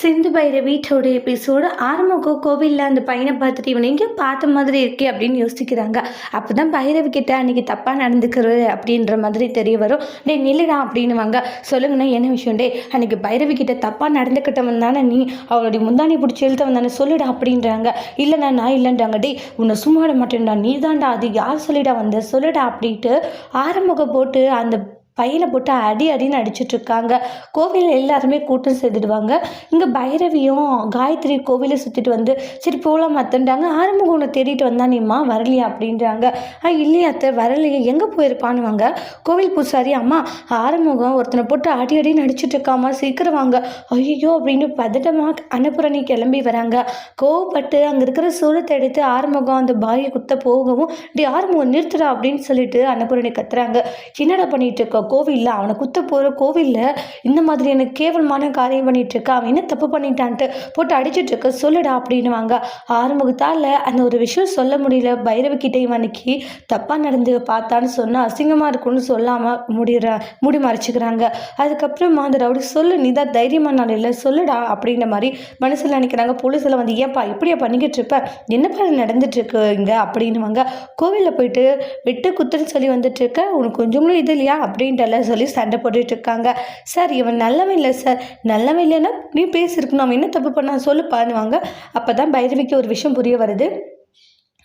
சிந்து பைரவிட்டோட episode ஆரம்பம் கோவிலில் அந்த பையனை பார்த்துட்டு இவனை எங்கேயோ பார்த்த மாதிரி இருக்கே அப்படின்னு யோசிக்கிறாங்க. அப்போ தான் பைரவி கிட்ட அன்றைக்கி தப்பாக நடந்துக்கிறது அப்படின்ற மாதிரி தெரிய வரும். டே நில்லுடா அப்படின்னுவாங்க. சொல்லுங்கண்ணா என்ன விஷயம்? டே அன்றைக்கி பைரவி கிட்ட தப்பாக நடந்துக்கிட்டவன் தானே நீ? அவளுடைய முந்தானி பிடிச்சி எழுத்தவன் தானே? சொல்லுடா அப்படின்றாங்க. இல்லைண்ணா நான் இல்லைன்றாங்க. டே உன்னை சும்மா மாட்டேன்டா. நீ தான்டா அது யார் சொல்லிடா வந்த? சொல்லுடா அப்படின்ட்டு ஆரம்பம் போட்டு அந்த பையில போட்டு அடி அடின்னு அடிச்சிட்ருக்காங்க. கோவில் எல்லாருமே கூட்டம் சேர்த்துடுவாங்க இங்கே பைரவியும் காயத்ரி கோவிலை சுற்றிட்டு வந்து சரி போகலாம் அத்தன்றாங்க. ஆரம்பகுணம் தேடிட்டு வந்தா நீம்மா வரலையா? அப்படின்றாங்க. ஆ இல்லையா அத்தை வரலையே. எங்கே போயிருப்பானுவாங்க கோவில் பூசாரி அம்மா ஆரம்பகம் ஒருத்தனை போட்டு அடி அடின்னு அடிச்சிட்ருக்காமா சீக்கிரம் வாங்க. ஐயோ அப்படின்னு பதட்டமாக அன்னபுரணி கிளம்பி வராங்க. கோவப்பட்டு அங்கே இருக்கிற சூழத்தை எடுத்து ஆரம்பகம் அந்த பாயை குத்த போகவும் டி ஆரம்பம் நிறுத்துடா அப்படின்னு சொல்லிட்டு அன்னபுரணி கத்துறாங்க. என்னடா பண்ணிட்டு இருக்கோம் கோவிலில் அவனை குத்த போகிற கோவிலில் இந்த மாதிரி எனக்கு கேவலமான காரியம் பண்ணிட்டு அவன் என்ன தப்பு பண்ணிட்டான்ட்டு போட்டு அடிச்சிட்டு இருக்க சொல்லுடா அப்படின்னுவாங்க. ஆறுமுகத்தால் அந்த ஒரு விஷயம் சொல்ல முடியல. பைரவக்கிட்டே இவனுக்கு தப்பாக நடந்து பார்த்தான்னு சொன்னால் அசிங்கமாக இருக்கும்னு சொல்லாமல் முடிகிற முடி மறைச்சிக்கிறாங்க. அதுக்கப்புறமா அந்த ரவுடி சொல்லு நீ தான் தைரியமான இல்லை சொல்லுடா அப்படின்ற மாதிரி மனசில் நினைக்கிறாங்க. போலீஸில் வந்து ஏப்பா இப்படியா பண்ணிக்கிட்டு இருப்ப என்னப்பா நடந்துட்டு இங்கே? அப்படின்னுவாங்க. கோவிலில் போயிட்டு வெட்டு குத்துன்னு சொல்லி வந்துட்டு இருக்க உனக்கு கொஞ்சங்களும் இது இல்லையா? அப்படின்ட்டு எல்லாம் சொல்லி சண்டை போட்டுட்டு இருக்காங்க சார் இவன் நல்லவன் இல்லை சார். நல்லவன் இல்லைன்னா நீ பேசியிருக்கணும். அவன் என்ன தப்பு பண்ணா சொல்லு பண்ணுவாங்க அப்போ தான் பைரவிக்கு ஒரு விஷயம் புரிய வருது.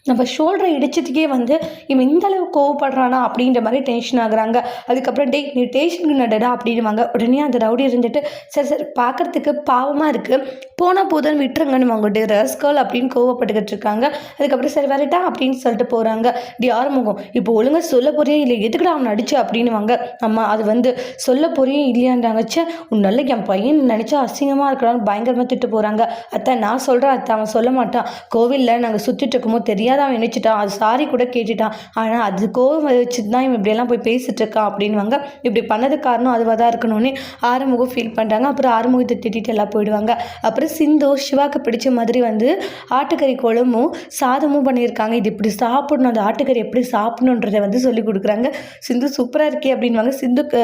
நம்ம ஷோல்டரை இடிச்சதுக்கே வந்து இவன் இந்த அளவு கோவப்படுறானா அப்படின்ற மாதிரி டென்ஷன் ஆகுறாங்க. அதுக்கப்புறம் டே நீ டேஷனுக்கு நடடா அப்படின்வாங்க உடனே அந்த ரவுடி இருந்துட்டு சரி சரி பார்க்குறதுக்கு பாவமாக இருக்குது போனால் போதுன்னு விட்டுருங்கன்னு வாங்கிட்டு ரஸ்கல் அப்படின்னு கோவப்பட்டுக்கிட்டு இருக்காங்க. அதுக்கப்புறம் சரி வரட்டா அப்படின்னு சொல்லிட்டு போகிறாங்க டி ஆரம்பம் இப்போ ஒழுங்காக சொல்ல போறியே? இல்லை எதுக்குடா அவன் அடிச்சு? அப்படின்னுவாங்க. அம்மா அது வந்து சொல்ல போறியே? இல்லையான்றாங்க. சே உன்னால என் பையன் நினச்சா அசிங்கமாக இருக்கிறான்னு பயங்கரமாக திட்டு போகிறாங்க அத்தை நான் சொல்கிறேன் அத்தை அவன் சொல்ல மாட்டான். கோவிலில் நாங்கள் சுற்றிட்டு இருக்கும்போது தெரியாது தெரியாத அவன் நினச்சிட்டான். அது சாரி கூட கேட்டுட்டான். ஆனால் அது கோவம் வச்சு தான் இவன் இப்படியெல்லாம் போய் பேசிட்டு இருக்கான் அப்படின்வாங்க இப்படி பண்ணது காரணம் அதுவாக தான் இருக்கணும்னு ஆறுமுகம் ஃபீல் பண்ணுறாங்க அப்புறம் ஆறுமுகத்தை திட்டிட்டு எல்லாம் போயிடுவாங்க. அப்புறம் சிந்து சிவாக்கு பிடிச்ச மாதிரி வந்து ஆட்டுக்கறி குழம்பும் சாதமும் பண்ணியிருக்காங்க. இது இப்படி சாப்பிடணும். அந்த ஆட்டுக்கறி எப்படி சாப்பிடணுன்றதை வந்து சொல்லி கொடுக்குறாங்க. சிந்து சூப்பராக இருக்கே அப்படின்வாங்க சிந்துக்கு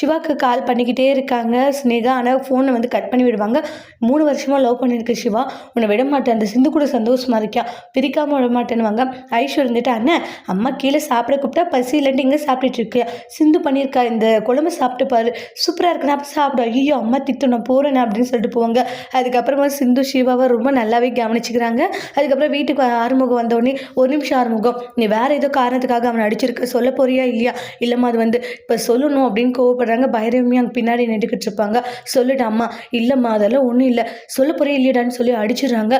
சிவாக்கு கால் பண்ணிக்கிட்டே இருக்காங்க. ஸ்னேகா ஆனால் ஃபோனை வந்து கட் பண்ணி விடுவாங்க. மூணு வருஷமாக லவ் பண்ணியிருக்க சிவா. உன்னை விட மாட்டேன் அந்த சிந்து கூட சந்தோஷமாக இருக்கா பிரிக்காமல் விட மாட்டேன் மாட்டேன்னுவாங்க. ஐஷு இருந்துட்டு அண்ணன் அம்மா கீழே சாப்பிட கூப்பிட்டா பசி இல்லைன்ட்டு இங்கே சாப்பிட்டுட்டு இருக்கு சிந்து பண்ணியிருக்கா இந்த குழம்பு சாப்பிட்டு பாரு. சூப்பராக இருக்கு நான் சாப்பிடும் ஐயோ அம்மா திட்டம் நான் போகிறேன் அப்படின்னு சொல்லிட்டு போவாங்க. அதுக்கப்புறமா சிந்து சிவாவை ரொம்ப நல்லாவே கவனிச்சுக்கிறாங்க. அதுக்கப்புறம் வீட்டுக்கு ஆறுமுகம் வந்தோடனே ஒரு நிமிஷம் ஆறுமுகம் நீ வேறு ஏதோ காரணத்துக்காக அவனை அடிச்சிருக்க சொல்ல போறியா இல்லையா? இல்லைம்மா அது வந்து இப்போ சொல்லணும் அப்படின்னு கோவப்படுறாங்க. பைரவமே அங்கே பின்னாடி நின்றுக்கிட்டு இருப்பாங்க. சொல்லிட்டு அம்மா இல்லைம்மா அதெல்லாம் ஒன்றும் இல்லை. சொல்ல போறியா இல்லையாடான்னு சொல்லி அடிச்சிடுறாங்க.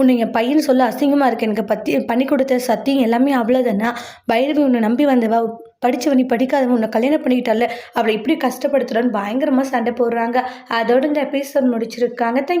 உன்னை என் பையன் சொல்ல அசிங்கமாக இருக்கு. எனக்கு பற்றி பண்ணி கொடுத்த சத்தியம் எல்லாமே அவ்வளோதானா பைரவி உன்னை நம்பி வந்தவா? படித்தவன் நீ படிக்காதவன் உன்னை கல்யாணம் பண்ணிக்கிட்டால அவளை இப்படி கஷ்டப்படுத்துறான்னு பயங்கரமாக சண்டை போடுறாங்க. அதோட இந்த எபிசோட் முடிச்சிருக்காங்க. தேங்க்